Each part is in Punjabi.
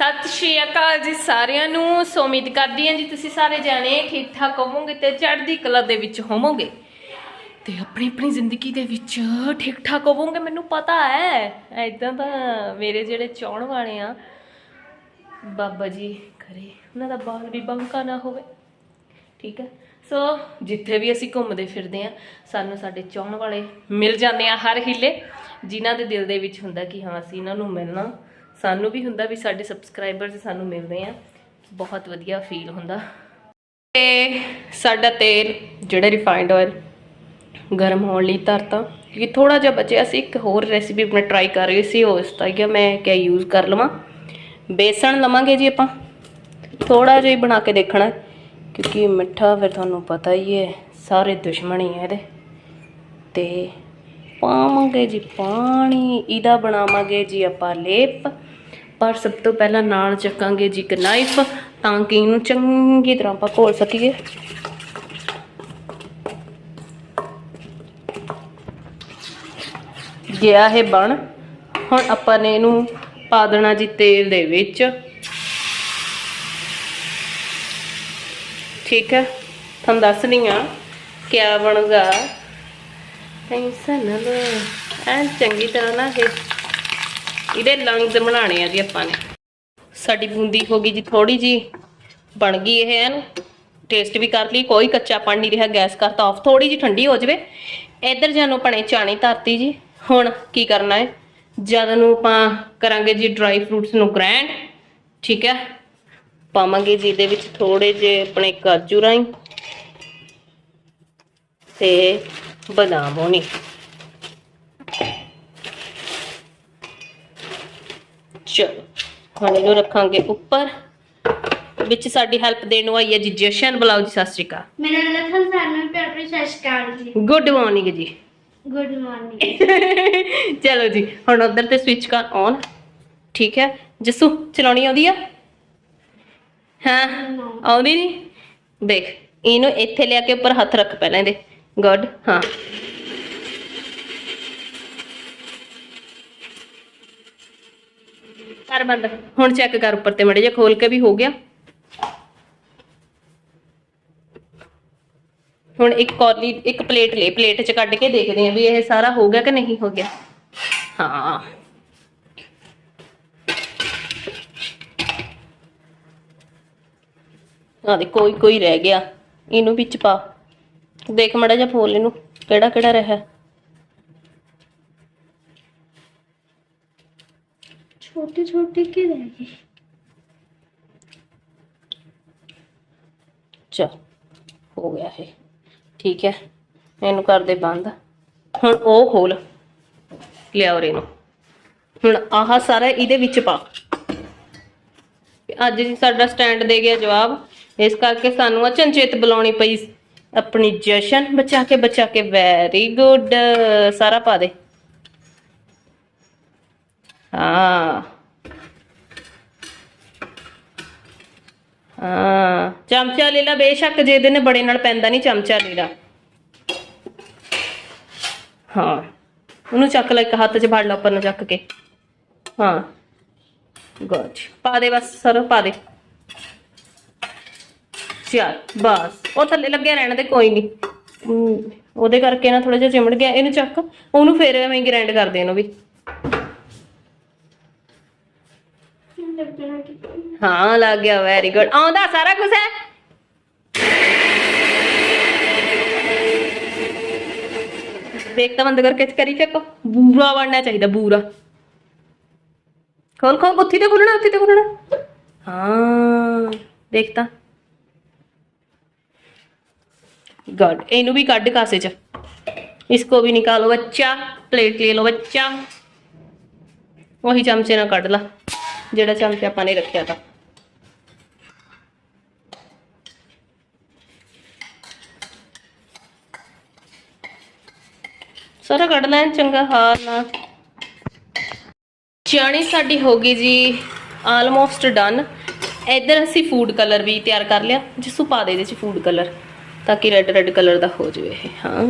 ਸਤਿ ਸ਼੍ਰੀ ਅਕਾਲ ਜੀ ਸਾਰਿਆਂ ਨੂੰ। ਸੋ ਉਮੀਦ ਕਰਦੀ ਹਾਂ ਜੀ। ਤੁਸੀਂ ਸਾਰੇ ਜਾਣੇ ਠੀਕ ਠਾਕ ਹੋਵੋਗੇ ਤੇ ਚੜ੍ਹਦੀ ਕਲਾ ਦੇ ਵਿੱਚ ਹੋਵੋਗੇ ਤੇ ਆਪਣੀ ਆਪਣੀ ਜ਼ਿੰਦਗੀ ਦੇ ਵਿੱਚ ਠੀਕ ਠਾਕ ਹੋਵੋਗੇ, ਮੈਨੂੰ ਪਤਾ ਹੈ। ਐਦਾਂ ਤਾਂ ਮੇਰੇ ਜਿਹੜੇ ਚਾਹਣ ਵਾਲੇ ਆ, ਬਾਬਾ ਜੀ ਕਰੇ ਉਹਨਾਂ ਦਾ ਬਾਲ ਵੀ ਬੰਕਾ ਨਾ ਹੋਵੇ। ਠੀਕ ਹੈ। ਸੋ ਜਿੱਥੇ ਵੀ ਅਸੀਂ ਘੁੰਮਦੇ ਫਿਰਦੇ ਆ ਸਾਨੂੰ ਸਾਡੇ ਚਾਹਣ ਵਾਲੇ ਮਿਲ ਜਾਂਦੇ ਆ ਹਰ ਹਿੱਲੇ। ਜਿਨ੍ਹਾਂ ਦੇ ਦਿਲ ਦੇ ਵਿੱਚ ਹੁੰਦਾ ਕਿ ਹਾਂ, ਅਸੀਂ ਇਹਨਾਂ ਨੂੰ ਮਿਲਣਾ ਸਾਨੂੰ ਵੀ ਹੁੰਦਾ ਵੀ ਸਾਡੇ ਸਬਸਕ੍ਰਾਈਬਰਸ ਸਾਨੂੰ ਮਿਲਦੇ ਆ। ਬਹੁਤ ਵਧੀਆ ਫੀਲ ਹੁੰਦਾ। ਤੇ ਸਾਡਾ ਤੇਲ ਜਿਹੜਾ ਰਿਫਾਈਨਡ ਆਇਲ ਗਰਮ ਹੋਣ ਲਈ ਧਰਤਾ। ਕਿ ਥੋੜਾ ਜਿਹਾ ਬਚਿਆ ਸੀ, ਇੱਕ ਹੋਰ ਰੈਸਿਪੀ ਮੈਂ ਟਰਾਈ ਕਰ ਰਹੀ ਸੀ ਉਸ ਤਾਂ ਕਿ ਮੈਂ ਕਿਆ ਯੂਜ਼ ਕਰ ਲਵਾਂ। ਬੇਸਣ ਲਵਾਂਗੇ ਜੀ ਆਪਾਂ। ਥੋੜਾ ਜਿਹਾ ਹੀ ਬਣਾ ਕੇ ਦੇਖਣਾ, ਕਿਉਂਕਿ ਮਿੱਠਾ ਫਿਰ ਤੁਹਾਨੂੰ ਪਤਾ ਹੀ ਹੈ, ਸਾਰੇ ਦੁਸ਼ਮਣ ਹੀ ਹੈ ਇਹਦੇ। ਤੇ ਪਾਵਾਂਗੇ ਜੀ ਪਾਣੀ, ਇਹਦਾ ਬਣਾਵਾਂਗੇ ਜੀ ਆਪਾਂ ਲੇਪ। ਪਰ ਸਭ ਤੋਂ ਪਹਿਲਾਂ ਨਾਲ ਚੱਕਾਂਗੇ ਜੀ ਇੱਕ ਨਾਈਫ ਤਾਂ ਕਿ ਇਹਨੂੰ ਚੰਗੀ ਤਰ੍ਹਾਂ ਆਪਾਂ ਘੋਲ ਸਕੀਏ। ਗਿਆ ਇਹ ਬਣ। ਹੁਣ ਆਪਾਂ ਨੇ ਇਹਨੂੰ ਪਾ ਦੇਣਾ ਜੀ ਤੇਲ ਦੇ ਵਿੱਚ। ਠੀਕ ਹੈ? ਤੁਹਾਨੂੰ ਦੱਸਦੀ ਆ ਕਿਆ ਬਣੂਗਾ। ਟੈਨਸ਼ਨ ਨਾ ਲਓ। ਐਨ ਚੰਗੀ ਤਰ੍ਹਾਂ ਨਾ ਇਹ ਇਹਦੇ ਲੰਗਸ ਬਣਾਣੇ ਆ ਜੀ ਆਪਾਂ ਨੇ। ਸਾਡੀ ਬੂੰਦੀ ਹੋ ਗਈ ਜੀ ਥੋੜੀ ਜੀ ਬਣ ਗਈ ਇਹ ਐਨ ਟੇਸਟ ਵੀ ਕਰ ਲਈ, ਕੋਈ ਕੱਚਾ ਪਾਣੀ ਨਹੀਂ ਰਿਹਾ, ਗੈਸ ਕਰਤਾ ਆਫ ਥੋੜੀ ਜੀ ਠੰਡੀ ਹੋ ਜਵੇ। ਇੱਧਰ ਜਾਨੂੰ ਪਣੇ ਚਾਣੀ ਧਰਤੀ ਜੀ। ਹੁਣ ਕੀ ਕਰਨਾ ਹੈ? ਜਦ ਨੂੰ ਆਪਾਂ ਕਰਾਂਗੇ ਜੀ ਡਰਾਈ ਫਰੂਟਸ ਨੂੰ ਗ੍ਰੈਂਡ ਠੀਕ ਹੈ? ਪਾਵਾਂਗੇ ਜੀ ਇਹਦੇ ਵਿੱਚ ਥੋੜੇ ਜਿਹੇ ਆਪਣੇ ਕਾਜੂ ਰਾਈ ਤੇ ਬਦਾਮ ਹੋਣੀ। ਚਲੋ ਹੁਣ ਇਹਨੂੰ ਰੱਖਾਂਗੇ ਉੱਪਰ। ਵਿੱਚ ਸਾਡੀ ਹੈਲਪ ਦੇਣ ਨੂੰ ਆਈ ਹੈ ਜੀ ਜਸ਼ਨ। ਬੁਲਾਓ ਜੀ ਸਤਿ ਸ਼੍ਰੀ ਅਕਾਲ। ਮੇਰਾ ਲਖਨ ਸਾਨੂੰ ਪਿਆਰ ਭਰੀ ਸਤਿ ਸ਼੍ਰੀ ਅਕਾਲ ਜੀ। ਗੁੱਡ ਮਾਰਨਿੰਗ ਜੀ। ਗੁੱਡ ਮਾਰਨਿੰਗ ਚਲੋ ਜੀ ਹੁਣ ਉਧਰ ਤੇ ਸਵਿਚ ਕਰ ਔਨ ਠੀਕ ਹੈ। ਜਸੂ ਚਲਾਉਣੀ ਆਉਂਦੀ ਆ? ਹਾਂ? ਆਉਂਦੀ ਨਹੀਂ ਦੇਖ ਇਹਨੂੰ ਇੱਥੇ ਲਿਆ ਕੇ ਉੱਪਰ ਹੱਥ ਰੱਖ ਪਹਿਲਾਂ ਇਹਦੇ। ਗੁੱਡ ਹਾਂ। ਕਰ ਬੰਦ। ਹੁਣ ਚੈੱਕ ਕਰ ਉੱਪਰ ਤੇ ਮੜੇ ਜਿਹਾ ਖੋਲ ਕੇ ਵੀ ਹੋ ਗਿਆ। ਹੁਣ ਇੱਕ ਕੌਲੀ, ਇੱਕ ਪਲੇਟ ਲੈ, ਪਲੇਟ 'ਚ ਕੱਢ ਕੇ ਦੇਖਦੇ ਆਂ ਵੀ ਇਹ ਸਾਰਾ ਹੋ ਗਿਆ ਕਿ ਨਹੀਂ ਹੋ ਗਿਆ। ਹਾਂ। ਆ ਦੇ ਕੋਈ ਕੋਈ ਰਹਿ ਗਿਆ। ਇਹਨੂੰ ਵਿੱਚ ਪਾ। ਦੇਖ ਮੜਾ ਜਿਹਾ ਫੋਲ ਇਹਨੂੰ, ਕਿਹੜਾ ਕਿਹੜਾ ਰਿਹਾ। ਛੋਟੇ ਛੋਟੇ ਕਿ ਰਹਿ ਚਲ, ਹੋ ਗਿਆ ਇਹ। ਠੀਕ ਹੈ, ਇਹਨੂੰ ਕਰ ਬੰਦ। ਹੁਣ ਉਹ ਖੋਲ, ਲਿਆਓ ਇਹਨੂੰ ਹੁਣ ਆਹ ਸਾਰਾ ਇਹਦੇ ਵਿੱਚ ਪਾ। ਅੱਜ ਜੀ ਸਾਡਾ ਸਟੈਂਡ ਦੇ ਗਿਆ ਜਵਾਬ। ਇਸ ਕਰਕੇ ਸਾਨੂੰ ਅਚਨਚੇਤ ਬੁਲਾਉਣੀ ਪਈ ਆਪਣੀ ਜਸ਼ਨ ਬਚਾ ਕੇ ਬਚਾ ਕੇ। ਵੈਰੀ ਗੁੱਡ ਸਾਰਾ ਪਾ ਦੇ। ਹਾਂ। ਹਾਂ। ਚਮਚਾ ਲੈ ਲਾ, ਬੇਸ਼ੱਕ ਜੇ ਇਹਦੇ ਨੇ ਬੜੇ ਨਾਲ ਪੈਂਦਾ ਨਹੀਂ ਚਮਚਾ ਲੈ ਲਾ। ਹਾਂ। ਉਹਨੂੰ ਚੱਕ ਲੈ ਇੱਕ ਹੱਥ 'ਚ, ਫੜ ਲਾ ਉੱਪਰ ਨੂੰ ਚੱਕ ਕੇ। ਹਾਂ। ਗੁੱਡ ਪਾ ਦੇ ਬਸ, ਸਰ ਪਾ ਦੇ। ਚੱਲ, ਬਸ। ਉਹ ਥੱਲੇ ਲੱਗਿਆ ਰਹਿਣ ਦੇ, ਕੋਈ ਨਹੀਂ। ਉਹਦੇ ਕਰਕੇ ਨਾ ਥੋੜਾ ਜਿਹਾ ਚਿਮੜ ਗਿਆ। ਇਹਨੂੰ ਚੱਕ। ਉਹਨੂੰ ਫੇਰ ਐਵੇਂ ਗ੍ਰਾਈਂਡ ਕਰ ਇਹਨੂੰ ਵੀ ਲੱਗਣਾ ਕਿ ਹਾਂ ਲੱਗ ਗਿਆ ਵੈਰੀ ਗੁੱਡ ਆਉਂਦਾ ਸਾਰਾ ਕੁਝ ਹੈ ਦੇਖ ਤਾਂ ਬੰਦ ਕਰਕੇ ਕਰੀ ਚੱਕ ਬੂਰਾ ਬਣਨਾ ਚਾਹੀਦਾ ਬੂਰਾ ਖੋਲ ਖੋਲ ਉੱਥੇ ਤੇ ਖੋਲਣਾ ਉੱਥੇ ਤੇ ਖੋਲਣਾ ਹਾਂ ਦੇਖ ਤਾਂ ਗੁੱਡ ਇਹਨੂੰ ਵੀ ਕੱਢ ਕਾਸੇ ਚ इसको भी निकालो बच्चा प्लेट ले लो बच्चा वही चमचे ਨਾਲ ਕੱਢ ਲਾ ਜਿਹੜਾ ਚਮਚਾ ਆਪਾਂ ਨੇ ਰੱਖਿਆ ਸਾਰਾ ਕੱਢ ਲੈਣ, ਚੰਗਾ, ਹਾਰ ਨਾਲ ਚਾਣੀ ਸਾਡੀ ਹੋ ਗਈ ਜੀ ਆਲਮੋਸਟ ਡਨ ਇੱਧਰ ਅਸੀਂ ਫੂਡ ਕਲਰ ਵੀ ਤਿਆਰ ਕਰ ਲਿਆ। ਜਿਸੂ ਪਾ ਦੇ ਇਹਦੇ ਚ ਫੂਡ ਕਲਰ ਤਾਂ ਕਿ ਰੈੱਡ ਰੈੱਡ ਕਲਰ ਦਾ ਹੋ ਜਾਵੇ ਹਾਂ।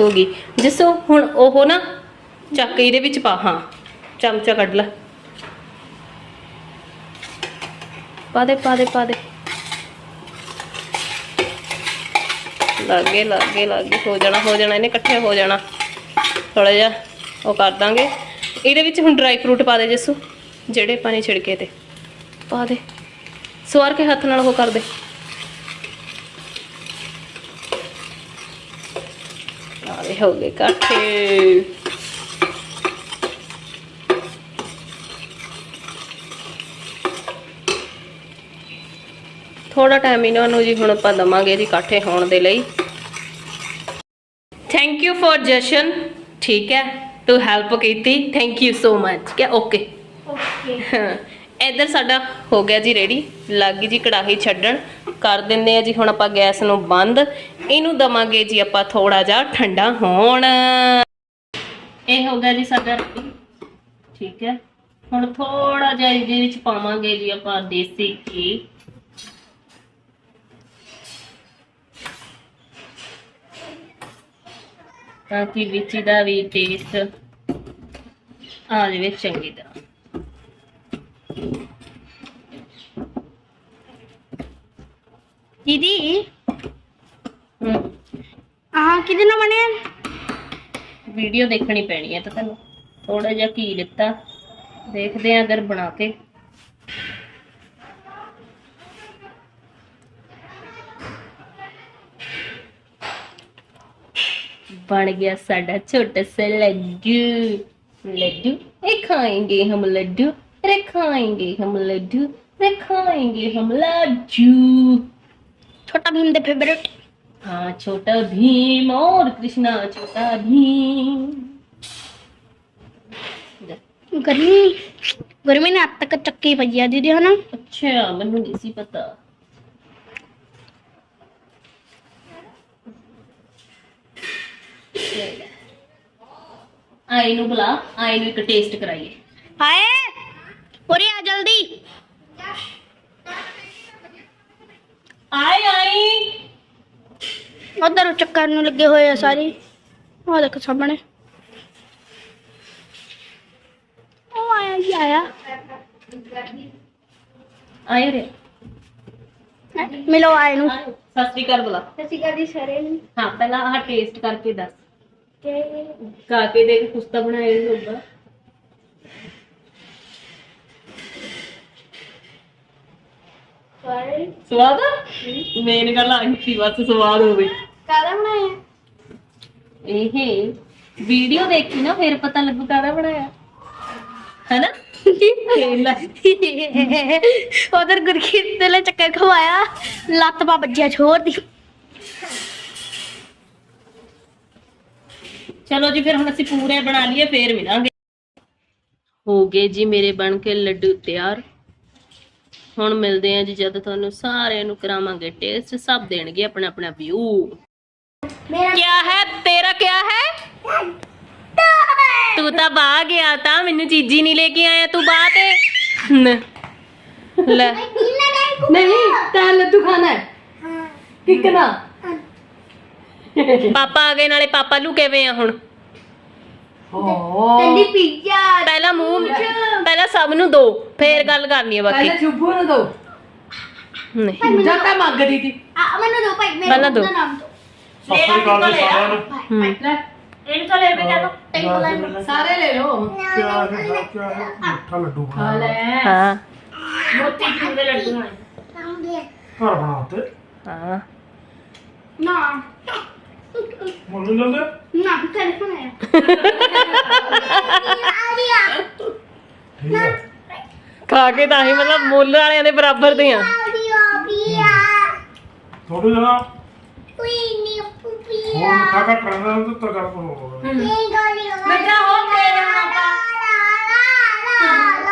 ਹੋ ਗਈ। ਜਿਸੋ ਹੁਣ ਉਹ ਨਾ ਚੱਕ ਇਹਦੇ ਵਿੱਚ ਪਾ, ਹਾਂ। ਚਮਚਾ ਕੱਢ ਲੈ। ਪਾ ਦੇ ਪਾ ਦੇ ਪਾ ਦੇ। ਲਾਗੇ ਲਾਗੇ ਲਾਗੇ, ਹੋ ਜਾਣਾ ਹੋ ਜਾਣਾ, ਇਹਨੇ ਇਕੱਠੇ ਹੋ ਜਾਣਾ। ਥੋੜਾ ਜਿਹਾ ਉਹ ਕਰ ਦਾਂਗੇ। ਇਹਦੇ ਵਿੱਚ ਹੁਣ ਡਰਾਈ ਫਰੂਟ ਪਾ ਦੇ ਜੱਸੂ, ਜਿਹੜੇ ਪਾਣੀ ਛਿੜਕੇ ਤੇ। ਪਾ ਦੇ। ਸਵਾਰ ਕੇ ਹੱਥ ਨਾਲ ਉਹ ਕਰ ਦੇ। ਆਲੇ ਹੋ ਗਏ ਇਕੱਠੇ। ਥੋੜਾ ਟਾਈਮ ਇਹਨਾਂ ਨੂੰ ਜੀ ਹੁਣ ਆਪਾਂ ਦਵਾਂਗੇ ਜੀ ਇਕੱਠੇ ਹੋਣ ਦੇ ਲਈ। ਥੈਂਕ ਯੂ ਫॉर ਜਸ਼ਨ ਠੀਕ ਹੈ ਤੂੰ ਹੈਲਪ ਕੀਤੀ। ਥੈਂਕ ਯੂ ਸੋ ਮਚ ਕਿ ਓਕੇ ਓਕੇ ਇੱਧਰ ਸਾਡਾ ਹੋ ਗਿਆ ਜੀ ਰੈਡੀ ਲੱਗ ਗਈ ਜੀ ਕੜਾਹੀ ਛੱਡਣ। ਕਰ ਦਿੰਦੇ ਆ ਜੀ ਹੁਣ ਆਪਾਂ ਗੈਸ ਨੂੰ ਬੰਦ। ਇਹਨੂੰ ਦਵਾਂਗੇ ਜੀ ਆਪਾਂ ਥੋੜਾ ਜਿਹਾ ਠੰਡਾ ਹੋਣ। ਇਹ ਹੋ ਗਿਆ ਜੀ ਸਾਡਾ ਠੀਕ ਹੈ। ਹੁਣ ਥੋੜਾ ਜਿਹਾ ਇਹਦੇ ਵਿੱਚ ਪਾਵਾਂਗੇ ਜੀ ਆਪਾਂ ਦੇਸੀ ਘੀ। ਤਾਂ ਕਿ ਵਿੱਚ ਦਾ ਵੀ ਟੇਸਟ ਆ ਜਾਵੇ ਚੰਗੀ ਤਰ੍ਹਾਂ। ਦੀਦੀ? ਆਹ ਕਿਹਦੇ ਨਾਲ ਬਣਿਆ? ਵੀਡੀਓ ਦੇਖਣੀ ਪੈਣੀ ਹੈ ਤਾਂ ਤੈਨੂੰ। ਥੋੜਾ ਜਿਹਾ ਘੀ ਲਿੱਤਾ। ਦੇਖਦੇ ਆਂ ਅਗਰ ਬਣਾ ਕੇ। बन गया साडा छोटा सा लड्डू लड्डू खाएंगे हम लड्डू अरे खाएंगे हम लड्डू अरे खाएंगे हम लड्डू छोटा भीम द फेवरेट हाँ छोटा भीम और कृष्णा छोटा भीम गर्मी गर्मी ने अब तक चक्की पई दीदी है ना अच्छा मैनू नहीं सी पता ਆਈ ਨੂੰ ਬੁਲਾ ਆਈ ਨੂੰ ਇੱਕ ਟੇਸਟ ਕਰਾਈਏ। ਹਾਏ ਉਰੇ ਆ ਜਲਦੀ। ਆਈ ਆਈ ਉਧਰ ਚੱਕਰ ਨੂੰ ਲੱਗੇ ਹੋਏ ਆ ਸਾਰੇ। ਉਹ ਦੇਖ ਸਾਹਮਣੇ। ਉਹ ਆਇਆ ਜੀ ਆਇਆ। ਆਈ ਰੇ ਮਿਲੋ ਆਏ ਨੂੰ। ਸਤਿ ਸ਼੍ਰੀ ਅਕਾਲ ਬੁਲਾ। ਸਸੀ ਕਦੀ ਸਰੇ ਨੂੰ। ਹਾਂ ਪਹਿਲਾਂ ਆਹ ਟੇਸਟ ਕਰਕੇ ਦੱਸ। ਕਿ ਖਾ ਕੇ ਦੇਖ ਕੁਛ ਤਾਂ ਬਣਾਇਆ ਹੀ ਹੋਊਗਾ ਸਾਰੇ ਸਵਾਦ ਆ ਮੇਨ ਗੱਲ ਆਈ ਸੀ ਬਸ ਸਵਾਦ ਹੋਵੇ ਕਾਹਦਾ ਬਣਾਇਆ ਇਹ ਵੀਡੀਓ ਦੇਖੀ ਨਾ ਫਿਰ ਪਤਾ ਲੱਗੂ ਕਾਹਦਾ ਬਣਾਇਆ ਹੈਨਾ ਕੇਲਾ ਉਧਰ ਗੁਰਖੀਰ ਤੇ ਲੈ ਚੱਕਰ ਖਵਾਇਆ ਲੱਤ ਪਾ ਵੱਜਿਆ ਛੋੜ ਦੀ ਚਲੋ ਜੀ ਫਿਰ ਹੁਣ ਅਸੀਂ ਪੂਰੇ ਬਣਾ ਲਈਏ ਫੇਰ ਮਿਲਾਂਗੇ। ਹੋ ਗਏ ਜੀ ਮੇਰੇ ਬਣ ਕੇ ਲੱਡੂ ਤਿਆਰ। ਹੁਣ ਮਿਲਦੇ ਆ ਜੀ ਜਦ ਤੁਹਾਨੂੰ ਸਾਰਿਆਂ ਨੂੰ ਕਰਾਵਾਂਗੇ ਟੇਸਟ ਸਭ ਦੇਣਗੇ ਆਪਣਾ ਆਪਣਾ ਵਿਊ ਕੀ ਹੈ? ਤੇਰਾ ਕੀ ਹੈ? ਤੂੰ ਤਾਂ ਬਾਹ ਗਿਆ ਤਾਂ ਮੈਨੂੰ ਚੀਜ਼ੀ ਨਹੀਂ ਲੈ ਕੇ ਆਇਆ ਤੂੰ ਬਾਹ ਤੇ। ਲੈ। ਨਹੀਂ ਤਾਂ ਲੱਡੂ ਖਾਣਾ ਹੈ। ਕਿਕਣਾ? ਪਾਪਾ ਆ ਗਏ ਨਾਲੇ ਪਾਪਾ ਲੁਕੇ ਵੇ ਆ ਹੁਣ? ਤੰਦੀ ਪੀਜ਼ਾ ਪਹਿਲਾਂ ਮੂੰਹ ਪਹਿਲਾਂ ਸਭ ਨੂੰ ਦੋ ਫੇਰ ਗੱਲ ਕਰਨੀ ਹੈ ਬਾਕੀ। ਪਹਿਲੇ ਚੁੱਭੂ ਨੂੰ ਦੋ। ਨਹੀਂ। ਜਾਂ ਤਾਂ ਮੰਗਦੀ ਸੀ। ਆ ਮੈਨੂੰ ਦੋ ਭਾਈ ਪਹਿਲਾਂ ਦੋ। ਨਾਮ ਦੋ। ਸਤਿ ਸ੍ਰੀ ਅਕਾਲ ਜੀ ਸਾਰਿਆਂ ਨੂੰ। ਹੂੰ। ਇਹਨ ਤੋਂ ਲੈ ਕੇ ਜਾ ਦੋ ਸਾਰੇ ਲੈ ਲਓ। ਕਿਆ ਹੈ ਸਭ ਕਿਆ ਹੈ ਮਿੱਠਾ ਲੱਡੂ ਖਾ ਬਣਾ ਲੈ। ਹਾਂ। ਮੋਤੀ ਚੂਰ ਦੇ ਲੱਡੂ ਆਏ ਘਰ ਬਣਾਤੇ। ਹਾਂ। ਨਾ। ਮੁੱਲ ਲੈਂਦੇ ਨਾ ਟੈਲੀਫੋਨ ਆਇਆ। ਠੀਕ ਹੈ ਖਾ ਕੇ ਤਾਂ ਹੀ ਮਤਲਬ ਮੁੱਲ ਵਾਲਿਆਂ ਦੇ ਬਰਾਬਰ ਦੇ ਆ। ਥੋੜਾ ਜਿਹਾ ਹੋਰ ਮਿੱਠਾ ਘੱਟ ਰਹਿੰਦਾ ਤਾਂ ਤਾਂ। ਗੱਲ ਹੋ। ਬੇਟਾ ਹੋ ਤੇਰੇ ਪਾਪਾ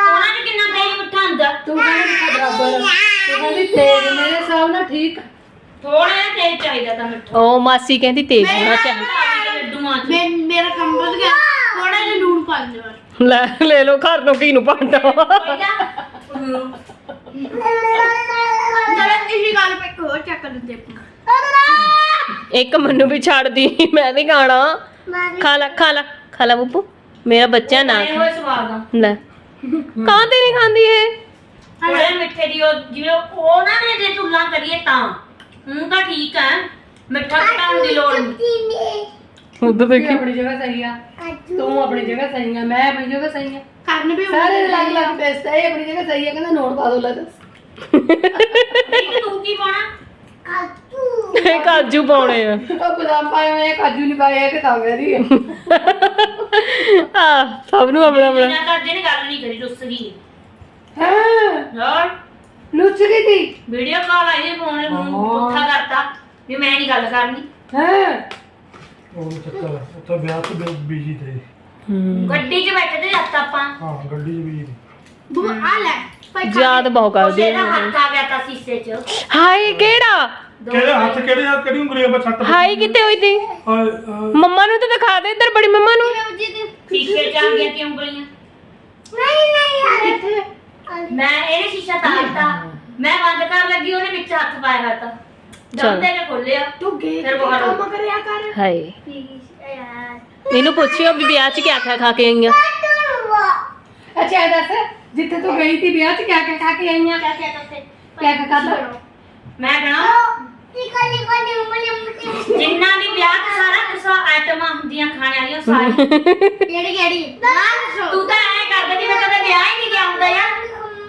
ਉਹਨਾਂ ਨੇ ਕਿੰਨਾ ਤੇਜ਼ ਉਠਾਂਦਾ ਤੂੰ ਕਹਿੰਦੀ ਮਿੱਠਾ ਬਰਾਬਰ ਤੂੰ ਕਹਿੰਦੀ ਤੇਜ਼ ਮੇਰੇ ਹਿਸਾਬ ਨਾਲ ਠੀਕ। ਥੋੜਾ ਜਿਹਾ ਤੇਜ਼ ਚਾਹੀਦਾ ਤਾਂ ਮਿੱਠਾ। ਉਹ ਮਾਸੀ ਕਹਿੰਦੀ ਤੇਜ਼ ਹੋਣਾ ਚਾਹੀਦਾ। ਲੱਡੂਆਂ ਚ ਮੇਰਾ ਕੰਮ ਵੱਧ ਗਿਆ। ਥੋੜਾ ਜਿਹਾ ਲੂਣ ਪਾ ਦੇ ਬਸ ਲੈ ਲੈ ਲੋ ਘਰ ਨੂੰ ਕੀ ਨੂੰ ਪਾਉਂਦਾ? ਚਲ ਇਸੇ ਗੱਲ ਪੇ ਇੱਕ ਹੋਰ ਚੱਕ ਲੈਂਦੇ ਆਪਾਂ ਇੱਕ ਮੈਨੂੰ ਵੀ ਛੱਡ ਦੀ ਮੈਂ ਵੀ ਖਾਣਾ। ਖਾ ਲੈ ਖਾ ਲੈ ਖਾ ਲੈ ਬੱਬੂ। ਮੇਰਾ ਬੱਚਾ ਨਾ ਇਹ ਹੋਏ ਸਵਾਦ ਆ। ਲੈ। ਕਾਂ ਤੇ ਨਹੀਂ ਖਾਂਦੀ ਇਹ? ਥੋੜੇ ਮਿੱਠੇ ਦੀ ਉਹ ਜਿਵੇਂ ਉਹ- ਉਹਨਾਂ ਨੇ ਜੇ ਕਰੀਏ ਤਾਂ। ਹੁਣ ਤਾਂ ਠੀਕ ਹੈ ਮਿੱਠਾ ਘਟਾਉਣ ਦੀ ਲੋੜ ਨਹੀਂ ਉਧਰ ਤੂੰ ਆਪਣੀ ਜਗ੍ਹਾ ਸਹੀ ਆ ਤੂੰ ਆਪਣੀ ਜਗ੍ਹਾ ਸਹੀ ਆ ਮੈਂ ਆਪਣੀ ਜਗ੍ਹਾ ਸਹੀ ਆ। ਕਰਨ ਵੀ ਸਾਰੇ ਅਲੱਗ ਅਲੱਗ ਟੇਸਟ ਹੈ ਇਹ ਆਪਣੀ ਜਗ੍ਹਾ ਸਹੀ ਆ ਕਹਿੰਦਾ ਨੋਟ ਪਾ ਦੋ ਲੈ ਦੱਸ। ਇੱਕ ਤੂੰ ਕੀ ਪਾਣਾ ਇਹ ਕਾਜੂ ਪਾਉਣੇ ਆ। ਉਹ ਬਦਾਮ ਪਾਏ ਹੋਏ ਆ ਕਾਜੂ ਨਹੀਂ ਪਾਏ ਆ ਕਿ ਤਾਂ ਮੇਰੀ ਆ ਸਭ ਨੂੰ ਆਪਣਾ ਆਪਣਾ ਬਿਨਾਂ ਕਰਦੇ ਨੇ ਗੱਲ ਨਹੀਂ ਕਰੀ ਰੁੱਸ ਗਈ। ਹਾਂ। ਹੋਰ? ਲੁੱਚ ਗਈ ਤੀ? ਵੀਡੀਓ ਕਾਲ ਆਈ ਨੇ ਫੋਨ ਨੂੰ ਪੁੱਠਾ ਕਰਤਾ ਵੀ ਮੈਂ ਨਹੀਂ ਗੱਲ ਕਰਨੀ। ਹਾਂ? ਉਹ ਚੱਕਰ ਆ, ਉੱਥੇ ਵਿਆਹ ਤੇ ਬੀਜੀ ਤੇ। ਗੱਡੀ 'ਚ ਬੈਠੇ ਤੇ ਜੱਤ ਆਪਾਂ। ਹਾਂ ਗੱਡੀ 'ਚ ਬੀਜੀ ਬੂ ਆ ਲੈ ਯਾਦ ਬਹੁਤ ਕਰਦੀ ਉਸੇ ਦਾ ਆ ਹੱਥ ਆ ਗਿਆ ਤਾਂ ਸੀਸੇ 'ਚ। ਹਾਏ ਕਿਹੜਾ? ਕਿਹੜੇ ਹੱਥ ਕਿਹੜੇ ਆ ਕਿਹੜੀ ਉਂਗਲੀ ਆ ਛੱਟ ਹਾਈ ਕਿੱਥੇ ਹੋਈ ਤੀ? ਹਾਏ ਹਾਏ। ਮੰਮਾ ਨੂੰ ਤਾਂ ਦਿਖਾ ਦੇ ਇੱਧਰ ਬੜੀ ਮੰਮਾ ਨੂੰ। ਸ਼ੀਸ਼ੇ 'ਚ ਆ ਗਈਆਂ ਕਿ ਉਂਗਲੀਆਂ? ਨਹੀਂ ਨਹੀਂ ਯਾਰ ਇੱਥੇ। ਮੈਂ ਇਹਨੇ ਸ਼ੀਸ਼ਾ ਤਾਰਤਾ ਮੈਂ ਬੰਦ ਕਰਨ ਲੱਗੀ ਉਹਨੇ ਵਿੱਚ ਹੱਥ ਪਾਇਆ ਹੋਇਆ ਤਾਂ ਜਦ ਤੇ ਨੇ ਖੋਲਿਆ ਤੂੰ ਗੇ ਫਿਰ ਬਾਹਰ ਹੋ ਕੰਮ ਕਰਿਆ ਕਰ। ਹਾਏ। ਯਾਰ। ਇਹਨੂੰ ਪੁੱਛਿਓ ਵੀ ਵਿਆਹ 'ਚ ਕਿਆ ਖਾ ਖਾ ਕੇ ਆਈਆਂ। ਅੱਛਾ ਇਹ ਦੱਸ ਜਿੱਥੇ ਤੂੰ ਗਈ ਤੀ ਵਿਆਹ 'ਚ ਕਿਆ ਕਿਆ ਖਾ ਕੇ ਆਈਆਂ? ਕਿਆ ਕਿਆ ਕਰਤੇ ਕਿਆ ਕਿਆ ਖਾਧਾ ਮੈਂ ਕਹਣਾ ਜਿੰਨਾ ਵੀ ਵਿਆਹ ਤੇ ਸਾਰਾ ਕੁਛ ਆਈਟਮਾਂ ਹੁੰਦੀਆਂ ਖਾਣੇ ਵਾਲੀਆਂ ਸਾਰੀ ਕਿਹੜੀ ਕਿਹੜੀ? ਤੂੰ ਤਾਂ ਐ ਕਰਦਾ ਜਿਵੇਂ ਕਦੇ ਵਿਆਹ ਹੀ ਨਹੀਂ ਗਿਆ ਹੁੰਦਾ ਯਾਰ।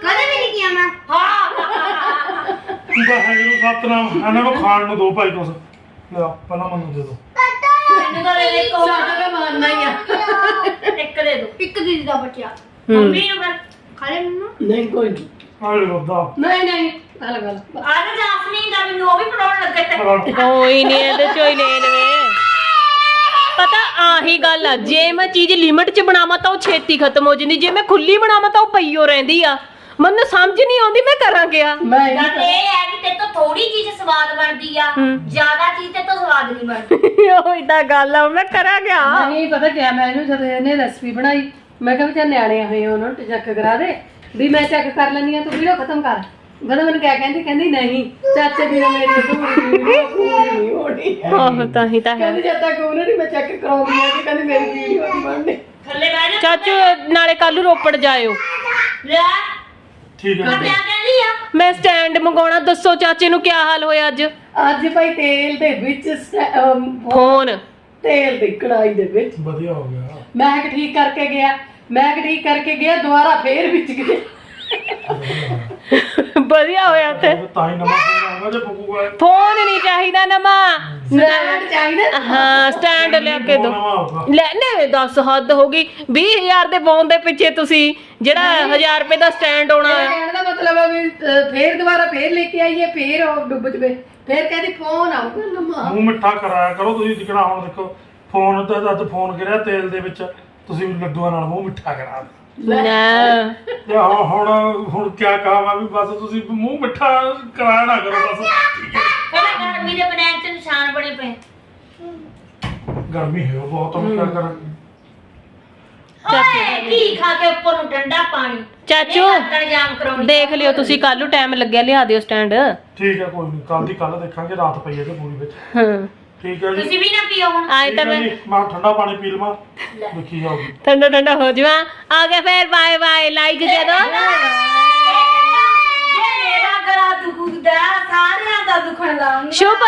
ਕਦੇ ਵੀ ਨਹੀਂ ਕੀਤਾ ਮੈਂ? ਹਾਂ ਵਾਹਿਗੁਰੂ ਸਤਨਾਮ। ਇਹਨਾਂ ਨੂੰ ਖਾਣ ਨੂੰ ਦੋ ਭਾਈ ਕੁਛ। ਲਿਆ ਪਹਿਲਾਂ ਮੈਨੂੰ ਦੇ ਦੋ। ਮੈਨੂੰ ਤਾਂ ਲੈ ਇੱਕ ਹੋਰ ਸਾਡਾ ਤਾਂ ਮੰਨਣਾ ਹੀ ਆ। ਇੱਕ ਦੇ ਦੋ। ਇੱਕ ਦੀਦੀ ਦਾ ਬੱਚਾ ਮੰਮੀ ਨੂੰ ਫਿਰ ਖਾ ਲੈ ਮੈਨੂੰ ਨਹੀਂ ਕੋਈ ਨਹੀਂ ਆ ਲੈ ਬੱਦਾ ਨਹੀਂ ਨਹੀਂ ਗੱਲ। ਗੱਲ ਅੱਜ ਜਾਸਮੀਨ ਦਾ ਮੈਨੂੰ ਉਹ ਵੀ ਬਣਾਉਣ ਲੱਗੇ ਤੇ। ਕੋਈ ਨਹੀਂ ਇਹਦੇ ਚੋਂ ਹੀ ਲੈ ਲਵੇ ਪਤਾ ਆਹੀ ਗੱਲ ਆ ਜੇ ਮੈਂ ਚੀਜ਼ ਲਿਮਿਟ 'ਚ ਬਣਾਵਾਂ ਤਾਂ ਉਹ ਛੇਤੀ ਖਤਮ ਹੋ ਜਾਂਦੀ ਜੇ ਮੈਂ ਖੁੱਲੀ ਬਣਾਵਾਂ ਤਾਂ ਉਹ ਪਈਓ ਰਹਿੰਦੀ ਆ। ਮੈਨੂੰ ਸਮਝ ਨਹੀਂ ਆਉਂਦੀ ਮੈਂ ਕਰਾਂ ਕਿਆ? ਮੈਂ ਗੱਲ ਇਹ ਹੈ ਕਿ ਤੇ ਤੋਂ ਥੋੜੀ ਚੀਜ਼ ਸਵਾਦ ਬਣਦੀ ਆ। ਹੂੰ। ਜ਼ਿਆਦਾ ਚੀਜ਼ ਤੇ ਤੋਂ ਸਵਾਦ ਨਹੀਂ ਬਣਦੀ। ਉਹੀ ਤਾਂ ਗੱਲ ਆ ਮੈਂ ਕਰਾਂ ਕਿਆ? ਨਹੀਂ ਪਤਾ ਕਿਆ ਮੈਂ ਇਹਨੂੰ ਜਦ ਇਹਨੇ ਰੈਸਪੀ ਬਣਾਈ ਮੈਂ ਕਿਹਾ ਵੀ ਚੱਲ ਨਿਆਣੇ ਹੋਏ ਉਹਨਾਂ ਨੂੰ ਚੈੱਕ ਕਰਾ ਦੇ। ਵੀ ਮੈਂ ਚੈੱਕ ਕਰ ਲੈਂਦੀ ਆ ਤੂੰ ਵੀਡੀਓ ਖਤਮ ਕਰ। ਬਦਾ ਮੈਨੂੰ ਕਿਆ ਕਹਿੰਦੀ ਕਹਿੰਦੀ ਨਹੀਂ ਚਾਚੇ ਦੀ ਨਾ ਮੇਰੀ ਪੂਰੀ ਨਹੀਂ ਹੋਣੀ ਆਹੋ ਤਾਂ ਹੀ ਤਾਂ ਹੈ। ਕਹਿੰਦੀ ਜਦ ਤੱਕ ਉਹਨਾਂ ਦੀ ਮੈਂ ਚੈੱਕ ਕਰਾਉਂਦੀ ਆ ਕਿ ਕਹਿੰਦੀ ਮੇਰੀ ਵੀਡੀਓ ਨਹੀਂ ਬਣਨੀ ਥੱਲੇ ਬਹਿ ਜਾ ਚਾਚੂ ਨਾਲੇ ਕੱਲ ਨੂੰ ਰੋਪੜ ਜਾਇਓ। ਲੈ। ਠੀਕ ਹੈ ਕੱਟਿਆ ਕਹਿੰਦੀ ਆ। ਮੈਂ ਸਟੈਂਡ ਮੰਗਾਉਣਾ ਦੱਸੋ ਚਾਚੇ ਨੂੰ ਕਿਆ ਹਾਲ ਹੋਇਆ ਅੱਜ? ਅੱਜ ਭਾਈ ਤੇਲ ਦੇ ਵਿੱਚ ਸਟੈ- ਅਮ, ਫੋਨ। ਤੇਲ ਦੀ ਕੜਾਈ ਦੇ ਵਿੱਚ। ਵਧੀਆ ਹੋ ਗਿਆ। ਮੈਂ ਠੀਕ ਕਰਕੇ ਗਿਆ। ਮੈਂ ਠੀਕ ਕਰਕੇ ਗਿਆ ਦੁਬਾਰਾ ਫੇਰ ਵਿੱਚ ਗਿਆ। ਵਧੀਆ ਹੋਇਆ ਤੇ। ਤਾਂ ਹੀ ਨਵਾਂ ਫੋਨ ਨਹੀਂ ਚਾਹੀਦਾ ਨਵਾਂ। ਸਟੈਂਡ ਚਾਹੀਦਾ? ਹਾਂ ਸਟੈਂਡ ਲਿਆ ਕੇ ਦੋ। ਨਵਾਂ ਲੈ ਲੈ 10 ਹੱਦ ਹੋ ਗਈ। 20000 ਦੇ ਫੋਨ ਦੇ ਪਿੱਛੇ ਤੁਸੀਂ ਜਿਹੜਾ 1000 ਰੁਪਏ ਦਾ ਸਟੈਂਡ ਆਉਣਾ। ਕਹਿਣ ਦਾ ਮਤਲਬ ਹੈ ਵੀ ਫੇਰ ਦੁਬਾਰਾ ਫੇਰ ਲੈ ਕੇ ਆਈਏ ਫੇਰ ਉਹ ਡੁੱਬ ਜਵੇ। ਫੇਰ ਕਹਿੰਦੀ ਫੋਨ ਆਊਗਾ ਨਮਾ ਮੂੰਹ ਮਿੱਠਾ ਕਰਾਇਆ ਕਰੋ ਤੁਸੀਂ ਦਿਖਣਾ ਹੁਣ ਦੇਖੋ। ਫੋਨ ਤੇ ਅੱਜ ਫੋਨ ਕਰਿਆ ਤੇਲ ਦੇ ਵਿੱਚ। ਤੁਸੀਂ ਲੱਡੂਆਂ ਨਾਲ ਮੂੰਹ ਮਿੱਠਾ ਕਰਾ ਦਿਓ। ਨਾ। ਤੇ ਹੁਣ ਹੁਣ ਹੁਣ ਕੀ ਕਹਾਂ ਵੀ ਬਸ ਤੁਸੀਂ ਮੂੰਹ ਮਿੱਠਾ ਕਰਾਇਆ ਨਾ ਕਰੋ ਬਸ। ਠੀਕ ਹੈ ਕਹਿੰਦਾ ਗਰਮੀ ਦੇ ਬਨੈਣ ਤੇ ਨਿਸ਼ਾਨ ਬਣੇ ਪਏ। ਗਰਮੀ ਹੈ ਬਹੁਤ ਹੁਣ ਕੀ ਕਰਾਂ? ਓਏ ਕੀ ਖਾ ਕੇ ਉੱਪਰ ਨੂੰ ਠੰਡਾ ਪਾਣੀ। ਚਾਚੂ ਅੰਦਰ ਜਾਮ ਕਰਾਉਣੀ ਦੇਖ ਲਿਓ ਤੁਸੀਂ ਕੱਲ ਨੂੰ ਟਾਈਮ ਲੱਗਿਆ ਲਿਆ ਦਿਓ ਸਟੈਂਡ ਠੀਕ ਹੈ ਕੋਈ ਨਹੀਂ ਕੱਲ ਦੀ ਕੱਲ ਦੇਖਾਂਗੇ ਰਾਤ ਪਈ ਹੈ ਤੇ ਪੂਰੀ ਵਿੱਚ। ਹਾਂ। ਠੀਕ ਹੈ ਜੀ ਤੁਸੀਂ ਵੀ ਨਾ ਪੀਓ ਹੁਣ ਆਏ ਠੀਕ ਤਾਂ ਹੈ ਮੈਂ ਜੀ ਮੈਂ ਠੰਡਾ ਪਾਣੀ ਪੀ ਲਵਾਂ ਦੇਖੀ ਜਾਊਗੀ ਠੰਡਾ ਠੰਡਾ ਹੋ ਜਾਵਾਂ ਆ ਗਿਆ ਫੇਰ ਬਾਏ ਬਾਏ ਲਾਈਕ ਦੇ ਦੋ ਜੇ ਮੇਰਾ ਗਲਾ ਦੁਖਦਾ ਸਾਰਿਆਂ ਦਾ ਦੁਖਣ ਲਾਉਂਗਾ ਸ਼ੁਭ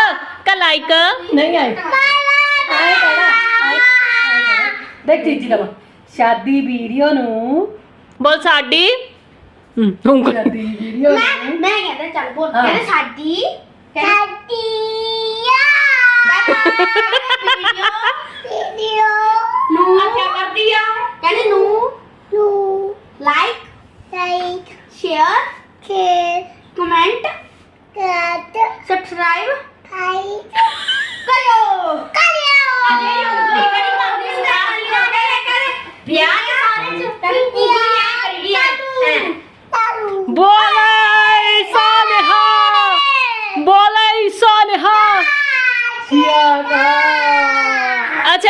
ਕਾ ਲਾਈਕ ਨਹੀਂ ਆਏ ਆਏ ਕਹਿਣਾ ਆਏ ਕਹਿਣਾ। ਦੇਖ ਚੀਜੀ ਦਾ ਸ਼ਾਦੀ ਵੀਡੀਓ ਨੂੰ ਬੋਲ ਸਾਡੀ ਹੂੰ ਉਂਗਲ ਸ਼ਾਦੀ ਵੀਡੀਓ ਮੈਂ ਨੂੰ ਮੈਂ ਕਹਿੰਦਾ ਚੱਲ ਬੋਲ ਹਾਂ। ਕਹਿੰਦਾ ਸਾਡੀ ਸਾਡੀ ਵੀਡੀਓ Happy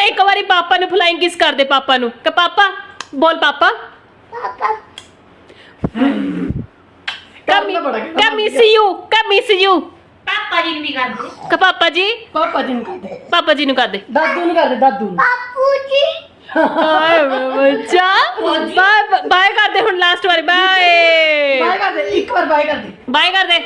ਇੱਕ ਵਾਰੀ ਪਾਪਾ ਨੂੰ ਫਲਾਈਂਗ ਕਿਸ ਕਰ ਦੇ ਪਾਪਾ ਨੂੰ ਕਿ ਪਾਪਾ ਬੋਲ ਪਾਪਾ ਪਾਪਾ ਕਮੀ ਕਮੀ ਸੀ ਯੂ ਕਮੀ ਸੀ ਯੂ ਪਾਪਾ ਪਾਪਾ ਜੀ ਨੂੰ ਵੀ ਕਰਦੇ ਕ ਪਾਪਾ ਜੀ ਪਾਪਾ ਜੀ ਨੂੰ ਕਰਦੇ ਪਾਪਾ ਜੀ ਨੂੰ ਕਰ ਦੇ ਦਾਦੂ ਨੂੰ ਕਰਦੇ ਦਾਦੂ ਨੂੰ ਹਾਏ ਬੱਚਾ ਬਾਏ ਬਾਏ ਕਰਦੇ ਹੁਣ ਲਾਸਟ ਵਾਰੀ ਬਾਏ ਬਾਏ ਕਰਦੇ ਇੱਕ ਵਾਰ ਬਾਏ ਕਰਦੇ ਬਾਏ ਕਰਦੇ